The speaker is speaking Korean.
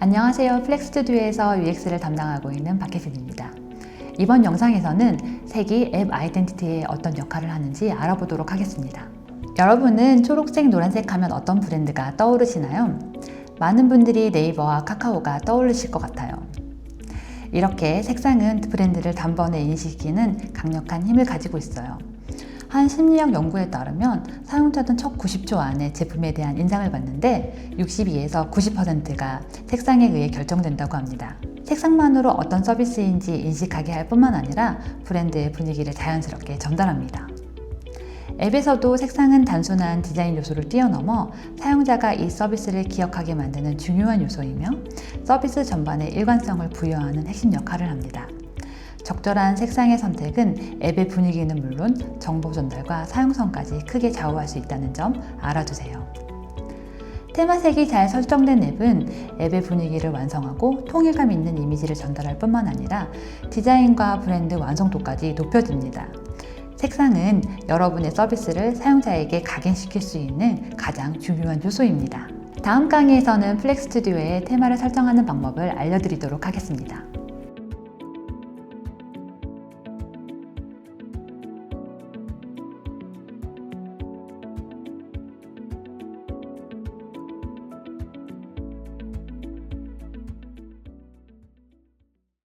안녕하세요. 플렉스튜디오에서 UX를 담당하고 있는 박혜진입니다. 이번 영상에서는 색이 앱 아이덴티티에 어떤 역할을 하는지 알아보도록 하겠습니다. 여러분은 초록색, 노란색 하면 어떤 브랜드가 떠오르시나요? 많은 분들이 네이버와 카카오가 떠오르실 것 같아요. 이렇게 색상은 브랜드를 단번에 인식시키는 강력한 힘을 가지고 있어요. 한 심리학 연구에 따르면 사용자는 첫 90초 안에 제품에 대한 인상을 받는데 62에서 90%가 색상에 의해 결정된다고 합니다. 색상만으로 어떤 서비스인지 인식하게 할 뿐만 아니라 브랜드의 분위기를 자연스럽게 전달합니다. 앱에서도 색상은 단순한 디자인 요소를 뛰어넘어 사용자가 이 서비스를 기억하게 만드는 중요한 요소이며 서비스 전반에 일관성을 부여하는 핵심 역할을 합니다. 적절한 색상의 선택은 앱의 분위기는 물론 정보 전달과 사용성까지 크게 좌우할 수 있다는 점 알아두세요. 테마색이 잘 설정된 앱은 앱의 분위기를 완성하고 통일감 있는 이미지를 전달할 뿐만 아니라 디자인과 브랜드 완성도까지 높여줍니다. 색상은 여러분의 서비스를 사용자에게 각인시킬 수 있는 가장 중요한 요소입니다. 다음 강의에서는 플렉 스튜디오의 테마를 설정하는 방법을 알려드리도록 하겠습니다.